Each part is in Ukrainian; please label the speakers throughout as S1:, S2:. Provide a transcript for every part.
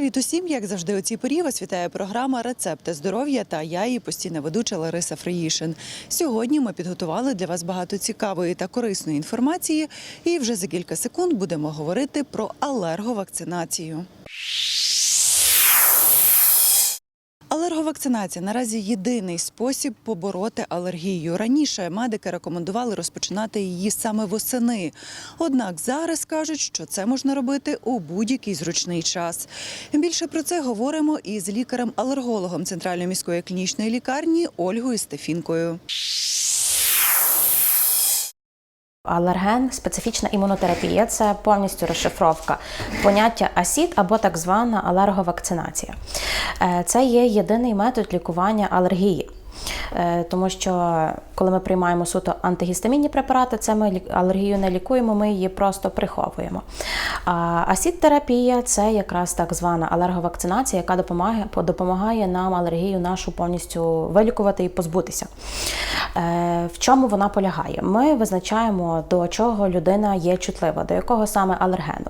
S1: Привіт усім! Як завжди, у цій порі вас вітає програма Рецепти здоров'я та я її постійна ведуча Лариса Фриїшин. Сьогодні ми підготували для вас багато цікавої та корисної інформації, і вже за кілька секунд будемо говорити про алерговакцинацію. Алерговакцинація наразі єдиний спосіб побороти алергію. Раніше медики рекомендували розпочинати її саме восени. Однак зараз кажуть, що це можна робити у будь-який зручний час. Більше про це говоримо із лікарем-алергологом Центральної міської клінічної лікарні Ольгою Стефінкою.
S2: Алерген, специфічна імунотерапія це повністю розшифровка поняття АСІД або так звана алерговакцинація. Е, Це є єдиний метод лікування алергії. Е, Тому що коли ми приймаємо суто антигістамінні препарати, це ми алергію не лікуємо, ми її просто приховуємо. Асід-терапія це якраз так звана алерговакцинація, яка допомагає, допомагає нам алергію нашу повністю вилікувати і позбутися. Е, В чому вона полягає? Ми визначаємо, до чого людина є чутлива, до якого саме алергену.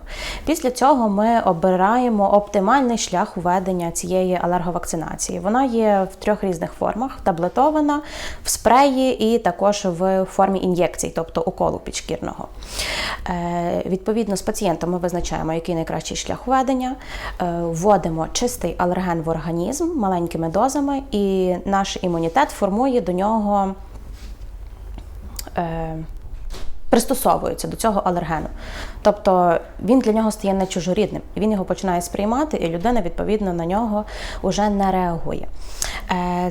S2: Після цього ми обираємо оптимальний шлях введення цієї алерговакцинації. Вона є в трьох різних формах: таблетована, в спреї і також в формі ін'єкцій, тобто уколу підшкірного. Е, Відповідно, з пацієнтом ми визначаємо, який найкращий шлях введення, е, вводимо чистий алерген в організм маленькими дозами, і наш імунітет формує до нього. Е, Пристосовується до цього алергену. Тобто він для нього стає не чужорідним, він його починає сприймати, і людина відповідно на нього вже не реагує.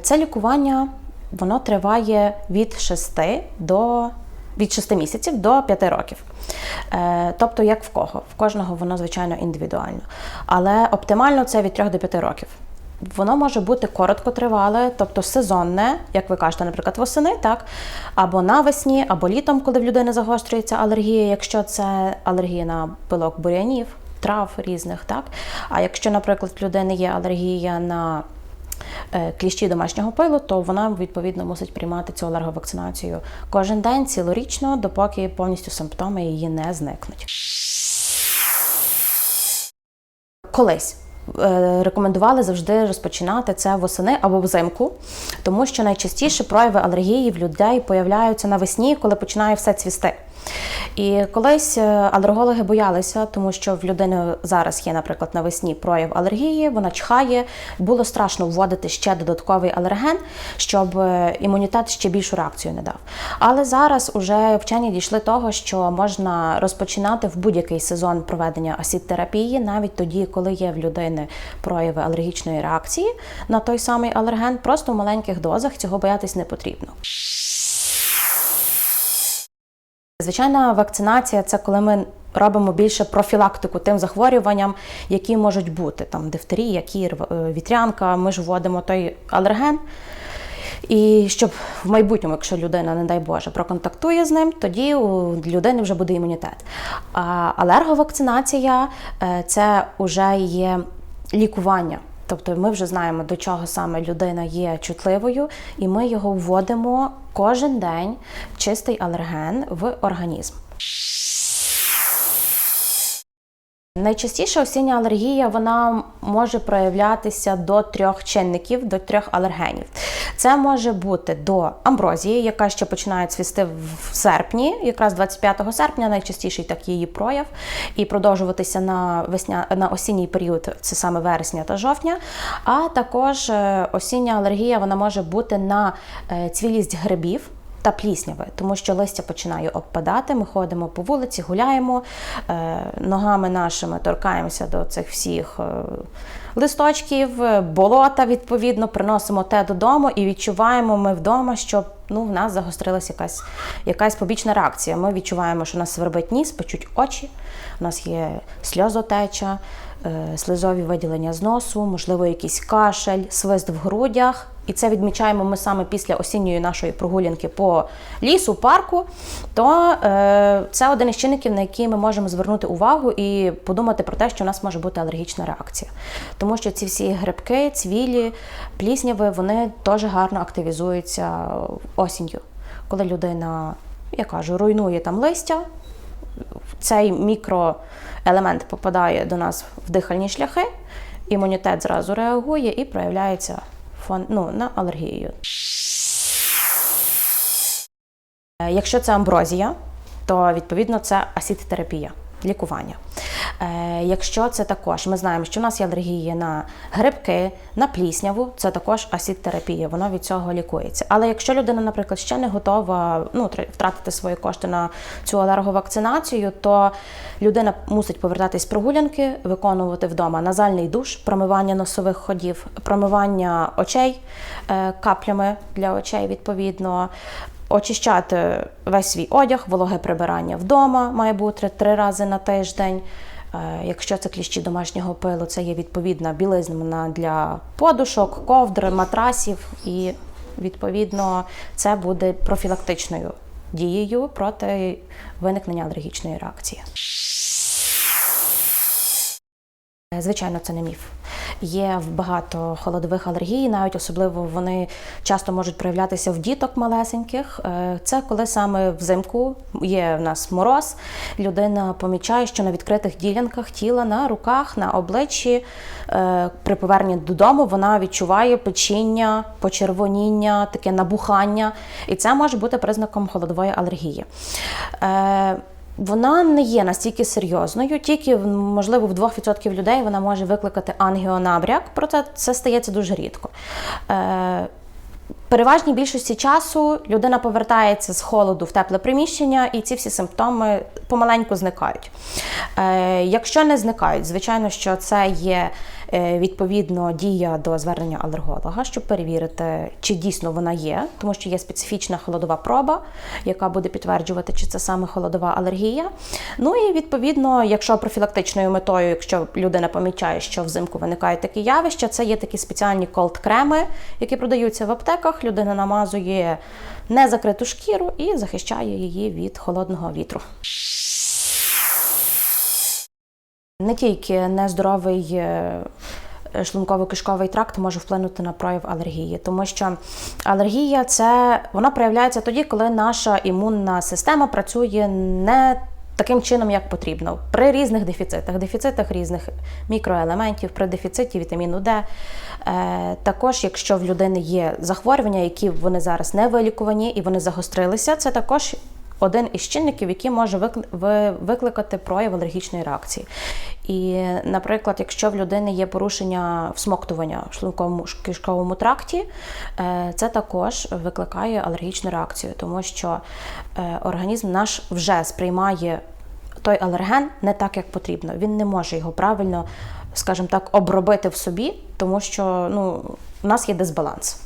S2: Це лікування воно триває від 6 до від 6 місяців до 5 років. Е, Тобто, як в кого? В кожного воно, звичайно, індивідуально. Але оптимально це від 3 до 5 років. Воно може бути короткотривале, тобто сезонне, як ви кажете, наприклад, восени, так, або навесні, або літом, коли в людини загострюється алергія, якщо це алергія на пилок бур'янів, трав різних, так. А якщо, наприклад, в людини є алергія на кліщі домашнього пилу, то вона відповідно мусить приймати цю алерговакцинацію кожен день, цілорічно, допоки повністю симптоми її не зникнуть. Колись е, рекомендували завжди розпочинати це восени або взимку, тому що найчастіше прояви алергії в людей появляються навесні, коли починає все цвісти. І колись е, алергологи боялися, тому що в людини зараз є, наприклад, навесні прояв алергії, вона чхає. Було страшно вводити ще додатковий алерген, щоб е, імунітет ще більшу реакцію не дав. Але зараз уже вчені дійшли того, що можна розпочинати в будь-який сезон проведення асід-терапії, навіть тоді, коли є в людини прояви алергічної реакції на той самий алерген, просто в маленьких дозах цього боятись не потрібно. Звичайна вакцинація це коли ми робимо більше профілактику тим захворюванням, які можуть бути там дифтерія, кір, е, вітрянка. Ми ж вводимо той алерген. І щоб в майбутньому, якщо людина, не дай Боже, проконтактує з ним, тоді у людини вже буде імунітет. А алерговакцинація е, це вже є лікування. Тобто ми вже знаємо, до чого саме людина є чутливою, і ми його вводимо кожен день чистий алерген в організм. Найчастіше осіння алергія вона може проявлятися до трьох чинників, до трьох алергенів. Це може бути до амброзії, яка ще починає цвісти в серпні, якраз 25 серпня, найчастіший так її прояв, і продовжуватися на весня на осінній період, це саме вересня та жовтня. А також е, осіння алергія вона може бути на е, цвілість грибів та плісняве, тому що листя починає обпадати. Ми ходимо по вулиці, гуляємо, е, ногами нашими торкаємося до цих всіх. е, Листочків, болота, відповідно, приносимо те додому і відчуваємо ми вдома, що ну, в нас загострилась якась, якась побічна реакція. Ми відчуваємо, що у нас свербить ніс, печуть очі, у нас є сльозотеча, е, слизові виділення з носу, можливо, якийсь кашель, свист в грудях. І це відмічаємо ми саме після осінньої нашої прогулянки по лісу, парку. То е, це один із чинників, на який ми можемо звернути увагу і подумати про те, що у нас може бути алергічна реакція. Тому що ці всі грибки, цвілі, плісняви, вони теж гарно активізуються осінню, коли людина, я кажу, руйнує там листя, цей мікроелемент попадає до нас в дихальні шляхи, імунітет зразу реагує і проявляється фон ну, на алергію. Е, Якщо це амброзія, то відповідно це асідтерапія, лікування. Е, Якщо це також, ми знаємо, що в нас є алергії на грибки, на плісняву, це також асідтерапія, воно від цього лікується. Але якщо людина, наприклад, ще не готова ну, втратити свої кошти на цю алерговакцинацію, то людина мусить повертатись з прогулянки, виконувати вдома назальний душ, промивання носових ходів, промивання очей е, каплями для очей відповідно. Очищати весь свій одяг, вологе прибирання вдома має бути три рази на тиждень. Е, Якщо це кліщі домашнього пилу, це є відповідна білизна для подушок, ковдр, матрасів, і відповідно це буде профілактичною дією проти виникнення алергічної реакції. Е, Звичайно, це не міф. Є багато холодових алергій, навіть особливо вони часто можуть проявлятися в діток малесеньких. Е, Це коли саме взимку є в нас мороз, людина помічає, що на відкритих ділянках тіла, на руках, на обличчі е, при поверненні додому вона відчуває печіння, почервоніння, таке набухання, і це може бути признаком холодової алергії. Вона не є настільки серйозною, тільки можливо в 2% людей вона може викликати ангіонабряк, проте це стається дуже рідко. Е, переважній більшості часу людина повертається з холоду в тепле приміщення, і ці всі симптоми помаленьку зникають. Е, якщо не зникають, звичайно, що це є відповідно дія до звернення алерголога, щоб перевірити, чи дійсно вона є, тому що є специфічна холодова проба, яка буде підтверджувати, чи це саме холодова алергія. Ну і відповідно, якщо профілактичною метою, якщо людина помічає, що взимку виникають такі явища, це є такі спеціальні колд-креми, які продаються в аптеках. Людина намазує незакриту шкіру і захищає її від холодного вітру. Не тільки нездоровий е, шлунково-кишковий тракт може вплинути на прояв алергії, тому що алергія це вона проявляється тоді, коли наша імунна система працює не таким чином, як потрібно, при різних дефіцитах, дефіцитах різних мікроелементів, при дефіциті вітаміну Д. Е, також, якщо в людини є захворювання, які вони зараз не вилікувані і вони загострилися, це також один із чинників, який може викликати прояв алергічної реакції. І, наприклад, якщо в людини є порушення всмоктування в шлунковому кишковому тракті, е, це також викликає алергічну реакцію, тому що е, організм наш вже сприймає той алерген не так, як потрібно. Він не може його правильно, скажімо так, обробити в собі, тому що ну, у нас є дисбаланс.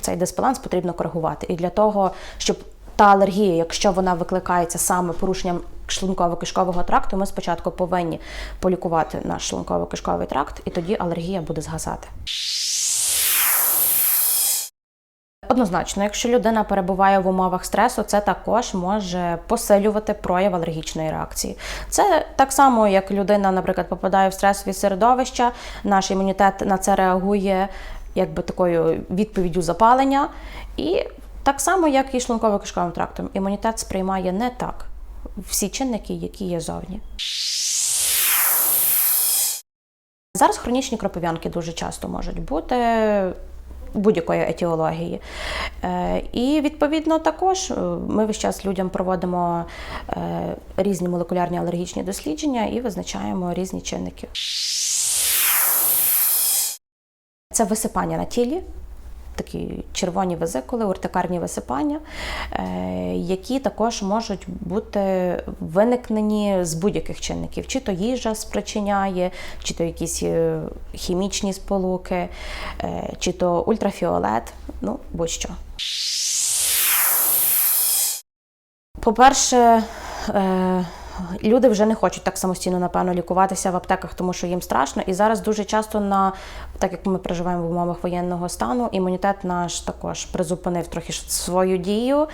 S2: Цей дисбаланс потрібно коригувати. І для того, щоб та алергія, якщо вона викликається саме порушенням шлунково-кишкового тракту, ми спочатку повинні полікувати наш шлунково-кишковий тракт, і тоді алергія буде згасати. Однозначно, якщо людина перебуває в умовах стресу, це також може посилювати прояв алергічної реакції. Це так само, як людина, наприклад, попадає в стресові середовища, наш імунітет на це реагує якби такою відповіддю запалення. І так само, як і шлунково-кишковим трактом, імунітет сприймає не так всі чинники, які є зовні. Зараз хронічні кропив'янки дуже часто можуть бути будь-якої етіології. Е, І відповідно також е, ми весь час людям проводимо е, різні молекулярні алергічні дослідження і визначаємо різні чинники. Це висипання на тілі. Такі червоні везикули, уртикарні висипання, е, які також можуть бути виникнені з будь-яких чинників. Чи то їжа спричиняє, чи то якісь е, хімічні сполуки, е, чи то ультрафіолет, ну будь-що. По-перше, люди вже не хочуть так самостійно, напевно, лікуватися в аптеках, тому що їм страшно. І зараз дуже часто на так як ми проживаємо в умовах воєнного стану, імунітет наш також призупинив трохи свою дію,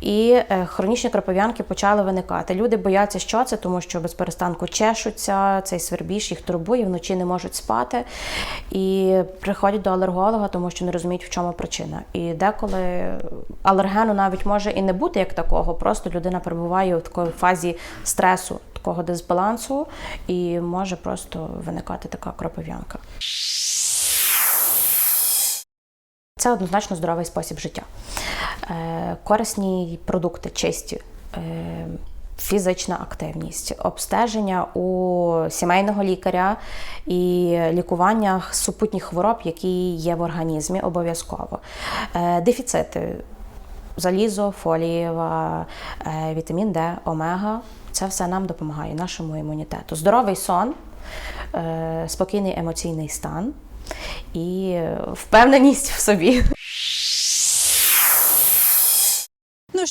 S2: і е, хронічні кропив'янки почали виникати. Люди бояться, що це, тому що без перестанку чешуться, цей свербіж їх турбує, вночі не можуть спати. І приходять до алерголога, тому що не розуміють, в чому причина. І деколи алергену навіть може і не бути як такого, просто людина перебуває в такій фазі стресу стресу, такого дисбалансу, і може просто виникати така кропив'янка. Це однозначно здоровий спосіб життя. Е, корисні продукти, чисті, е, фізична активність, обстеження у сімейного лікаря і лікування супутніх хвороб, які є в організмі, обов'язково. Е, дефіцити. Залізо, фолієва, е, вітамін Д, омега це все нам допомагає нашому імунітету. Здоровий сон, е, спокійний емоційний стан і е, впевненість в собі.